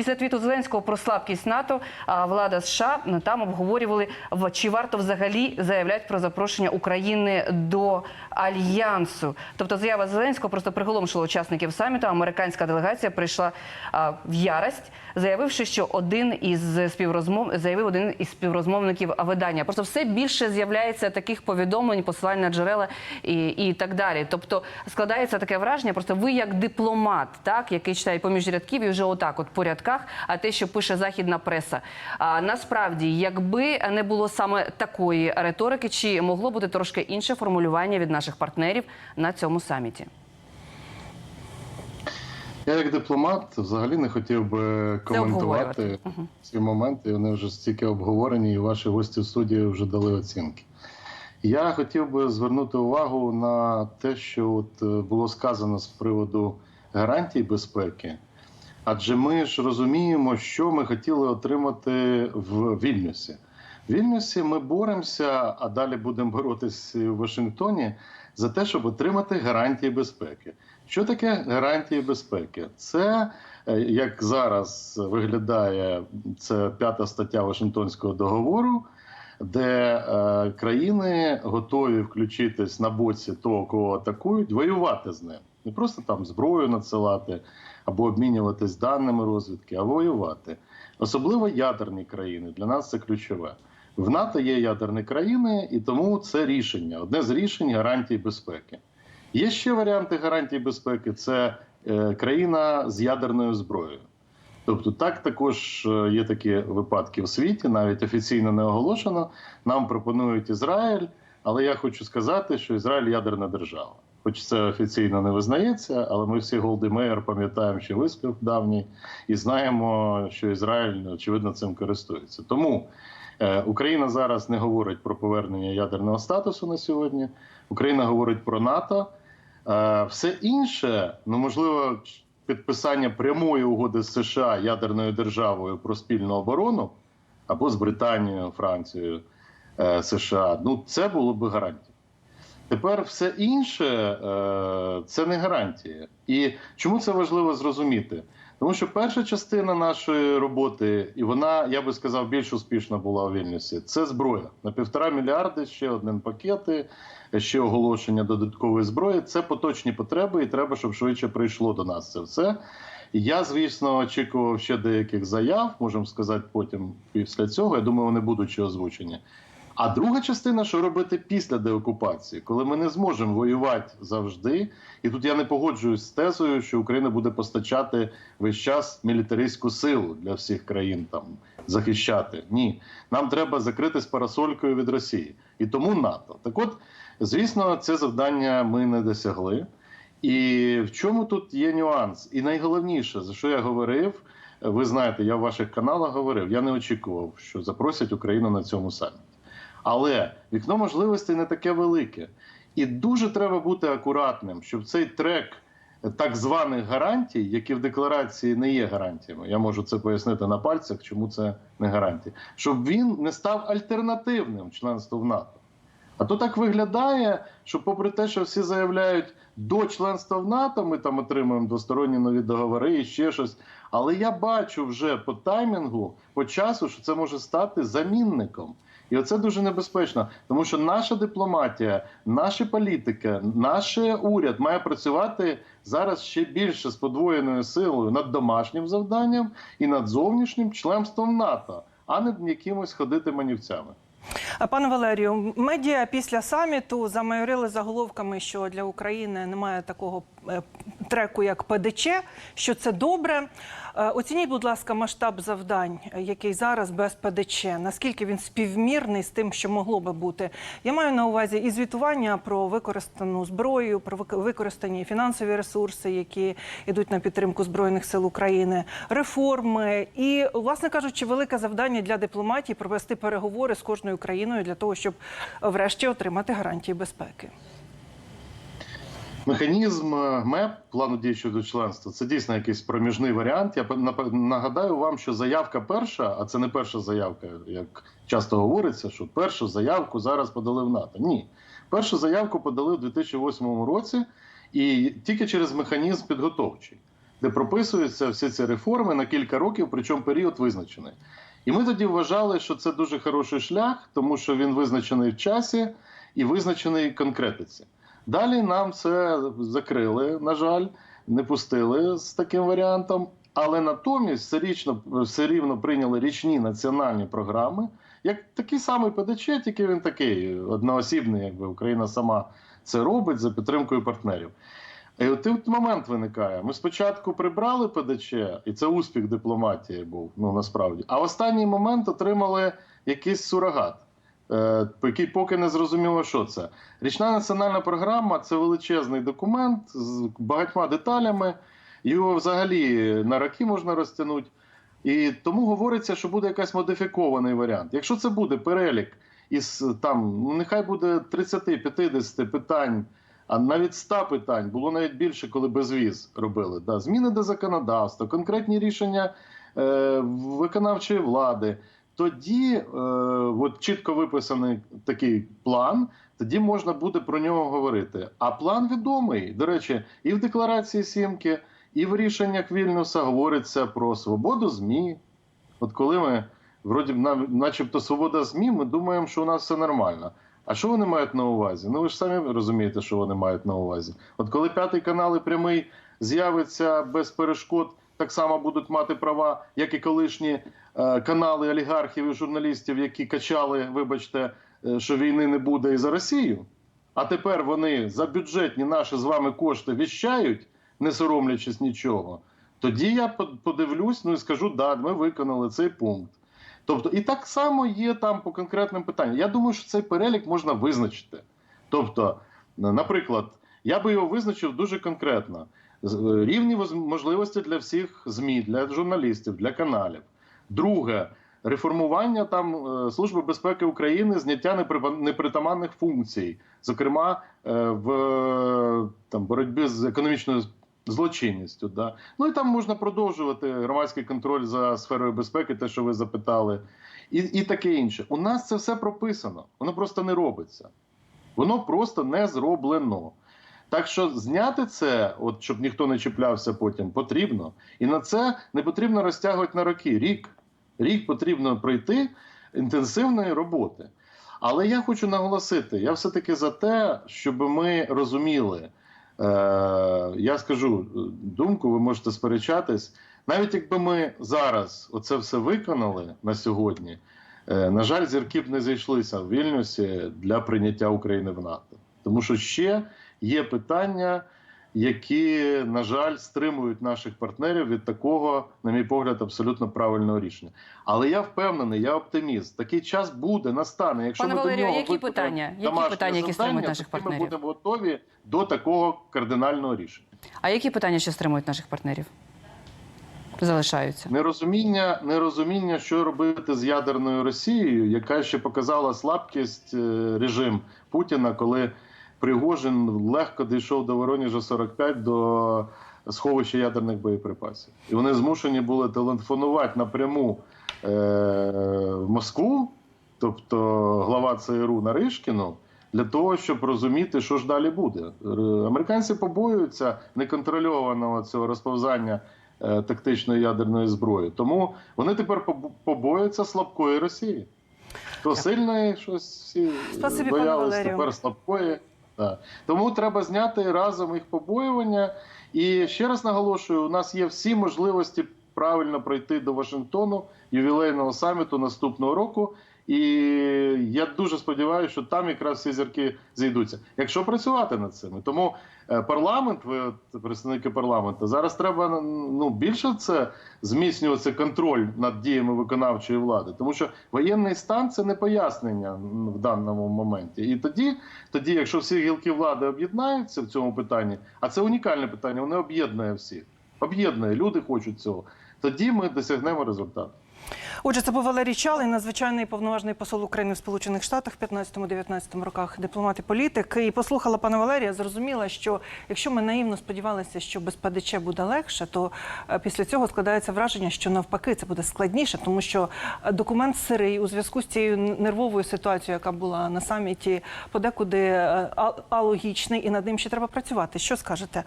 Після твіту Зеленського про слабкість НАТО влада США там обговорювали, чи варто взагалі заявляти про запрошення України до альянсу. Тобто заява Зеленського просто приголомшила учасників саміту. Американська делегація прийшла а, в ярость, заявивши, що один із співрозмов заявив один із співрозмовників видання. Просто все більше з'являється таких повідомлень, посилань на джерела і, і так далі. Тобто складається таке враження, просто ви як дипломат, так який читає поміж рядків і вже отак, от по рядках, а те, що пише західна преса. А насправді, якби не було саме такої риторики, чи могло бути трошки інше формулювання від наших партнерів на цьому саміті? Я як дипломат взагалі не хотів би коментувати ці моменти. Вони вже стільки обговорені, і ваші гості в студії вже дали оцінки. Я хотів би звернути увагу на те, що от е, було сказано з приводу гарантій безпеки. Адже ми ж розуміємо, що ми хотіли отримати в Вільнюсі. В Вільнюсі ми боремося, а далі будемо боротися в Вашингтоні за те, щоб отримати гарантії безпеки. Що таке гарантії безпеки? Це е, як зараз виглядає це п'ята стаття Вашингтонського договору, де е, країни готові включитись на боці того, кого атакують, воювати з ним. Не просто там зброю надсилати або обмінюватись даними розвідки, а воювати. Особливо ядерні країни. Для нас це ключове. В НАТО є ядерні країни, і тому це рішення. Одне з рішень гарантій безпеки. Є ще варіанти гарантій безпеки: це е, країна з ядерною зброєю. Тобто, так також е, є такі випадки в світі, навіть офіційно не оголошено. Нам пропонують Ізраїль, але я хочу сказати, що Ізраїль ядерна держава. Хоч це офіційно не визнається, але ми всі Голди Меєр пам'ятаємо, що вислів давній, і знаємо, що Ізраїль очевидно цим користується. Тому е, Україна зараз не говорить про повернення ядерного статусу на сьогодні. Україна говорить про НАТО. Е, все інше, ну можливо, підписання прямої угоди з США ядерною державою про спільну оборону або з Британією, Францією, е, США. Ну це було б гарантією. Тепер все інше е, це не гарантія. І чому це важливо зрозуміти? Тому що перша частина нашої роботи, і вона, я би сказав, більш успішна була у Вільнюсі, це зброя. На півтора мільярди ще один пакети, ще оголошення додаткової зброї. Це поточні потреби, і треба, щоб швидше прийшло до нас це все. Я, звісно, очікував ще деяких заяв, можемо сказати, потім після цього. Я думаю, вони будуть ще озвучені. А друга частина, що робити після деокупації, коли ми не зможемо воювати завжди, і тут я не погоджуюсь з тезою, що Україна буде постачати весь час мілітаристську силу для всіх країн там захищати. Ні, нам треба закритись парасолькою від Росії, і тому НАТО. Так, от, звісно, це завдання ми не досягли. І в чому тут є нюанс? І найголовніше, за що я говорив, ви знаєте, я в ваших каналах говорив, я не очікував, що запросять Україну на цьому саміті. Але вікно можливостей не таке велике. І дуже треба бути акуратним, щоб цей трек так званих гарантій, які в декларації не є гарантіями, я можу це пояснити на пальцях, чому це не гарантія, щоб він не став альтернативним членству в НАТО. А то так виглядає, що, попри те, що всі заявляють до членства в НАТО, ми там отримуємо двосторонні нові договори і ще щось. Але я бачу вже по таймінгу, по часу, що це може стати замінником. І оце дуже небезпечно, тому що наша дипломатія, наша політика, наш уряд має працювати зараз ще більше з подвоєною силою над домашнім завданням і над зовнішнім членством НАТО, а не якимось ходити манівцями. Пане Валерію, медіа після саміту замайорили заголовками, що для України немає такого е, треку, як ПДЧ, що це добре. Е, Оцініть, будь ласка, масштаб завдань, який зараз без ПДЧ. Наскільки він співмірний з тим, що могло би бути? Я маю на увазі і звітування про використану зброю, про використані фінансові ресурси, які йдуть на підтримку збройних сил України, реформи і, власне кажучи, велике завдання для дипломатії провести переговори з кожною країною для того, щоб врешті отримати гарантії безпеки. Механізм е, МЕП плану дій щодо членства це дійсно якийсь проміжний варіант. Я нагадаю вам, що заявка перша, а це не перша заявка, як часто говориться, що першу заявку зараз подали в НАТО. Ні, першу заявку подали у 2008 році, і тільки через механізм підготовчий. де прописуються всі ці реформи на кілька років, причому період визначений. І ми тоді вважали, що це дуже хороший шлях, тому що він визначений в часі і визначений в конкретиці. Далі нам це закрили, на жаль, не пустили з таким варіантом. Але натомість все, річно, все рівно прийняли річні національні програми, як такий самий ПДЧ, тільки він такий одноосібний, якби Україна сама це робить за підтримкою партнерів. І от момент виникає. Ми спочатку прибрали ПДЧ, і це успіх дипломатії був, ну насправді. А в останній момент отримали якийсь сурогат, е, який поки не зрозуміло, що це. Річна національна програма це величезний документ з багатьма деталями. Його взагалі на роки можна розтягнути. І тому говориться, що буде якийсь модифікований варіант. Якщо це буде перелік із там, ну, нехай буде 30-50 питань, а навіть 100 питань, було навіть більше, коли безвіз робили. Да, зміни до законодавства, конкретні рішення е, виконавчої влади. Тоді е, от чітко виписаний такий план, тоді можна буде про нього говорити. А план відомий. До речі, і в декларації Сімки, і в рішеннях Вільнюса говориться про свободу ЗМІ. От коли ми, вроді, начебто, свобода ЗМІ, ми думаємо, що у нас все нормально. А що вони мають на увазі? Ну ви ж самі розумієте, що вони мають на увазі. От коли п'ятий канал і прямий з'явиться без перешкод, так само будуть мати права, як і колишні е, канали олігархів і журналістів, які качали, вибачте, е, що війни не буде і за Росію. А тепер вони за бюджетні наші з вами кошти віщають, не соромлячись нічого. Тоді я подивлюсь, ну і скажу, да, ми виконали цей пункт. Тобто, і так само є там по конкретним питанням. Я думаю, що цей перелік можна визначити. Тобто, наприклад, я би його визначив дуже конкретно: рівні можливості для всіх ЗМІ, для журналістів, для каналів. Друге, реформування там е, Служби безпеки України, зняття непритаманних функцій, зокрема е, в е, там боротьбі з економічною злочинністю. Да? Ну і там можна продовжувати громадський контроль за сферою безпеки, те, що ви запитали, і, і таке інше. У нас це все прописано, воно просто не робиться. Воно просто не зроблено. Так що зняти це, от щоб ніхто не чіплявся потім, потрібно. І на це не потрібно розтягувати на роки. Рік. Рік потрібно пройти інтенсивної роботи. Але я хочу наголосити: я все-таки за те, щоб ми розуміли. Е, я скажу думку, ви можете сперечатись. Навіть якби ми зараз оце все виконали на сьогодні, е, на жаль, зірки б не зійшлися в Вільнюсі для прийняття України в НАТО. Тому що ще є питання, які, на жаль, стримують наших партнерів від такого, на мій погляд, абсолютно правильного рішення. Але я впевнений, я оптиміст. Такий час буде, настане. Якщо Пане ми Валерію, до нього які питання? Які питання, які стримують наших партнерів? Ми будемо готові до такого кардинального рішення. А які питання ще стримують наших партнерів? Залишаються. Нерозуміння, нерозуміння, що робити з ядерною Росією, яка ще показала слабкість е, режим Путіна, коли Пригожин легко дійшов до Воронежа 45 до сховища ядерних боєприпасів. І вони змушені були телефонувати напряму е, в Москву, тобто глава ЦРУ Наришкіну, для того, щоб розуміти, що ж далі буде. Американці побоюються неконтрольованого цього розповзання е, тактичної ядерної зброї. Тому вони тепер побо- побоюються слабкої Росії. То сильної щось всі Спасибі, боялись, тепер слабкої. Тому треба зняти разом їх побоювання. І ще раз наголошую: у нас є всі можливості правильно пройти до Вашингтону ювілейного саміту наступного року. І я дуже сподіваюся, що там якраз всі зірки зійдуться, якщо працювати над цим. Тому е, парламент, ви представники парламенту, зараз треба ну більше це зміцнювати контроль над діями виконавчої влади, тому що воєнний стан це не пояснення в даному моменті. І тоді, тоді, якщо всі гілки влади об'єднаються в цьому питанні, а це унікальне питання, воно об'єднує всіх, об'єднує, люди хочуть цього. Тоді ми досягнемо результату. Отже, це був Валерій Чалий, надзвичайний повноважний посол України в Сполучених Штатах в 15-19 роках, дипломат і політик. І послухала пана Валерія, зрозуміла, що якщо ми наївно сподівалися, що без ПДЧ буде легше, то е, після цього складається враження, що навпаки це буде складніше, тому що е, документ сирий у зв'язку з цією нервовою ситуацією, яка була на саміті, подекуди е, алогічний, і над ним ще треба працювати. Що скажете?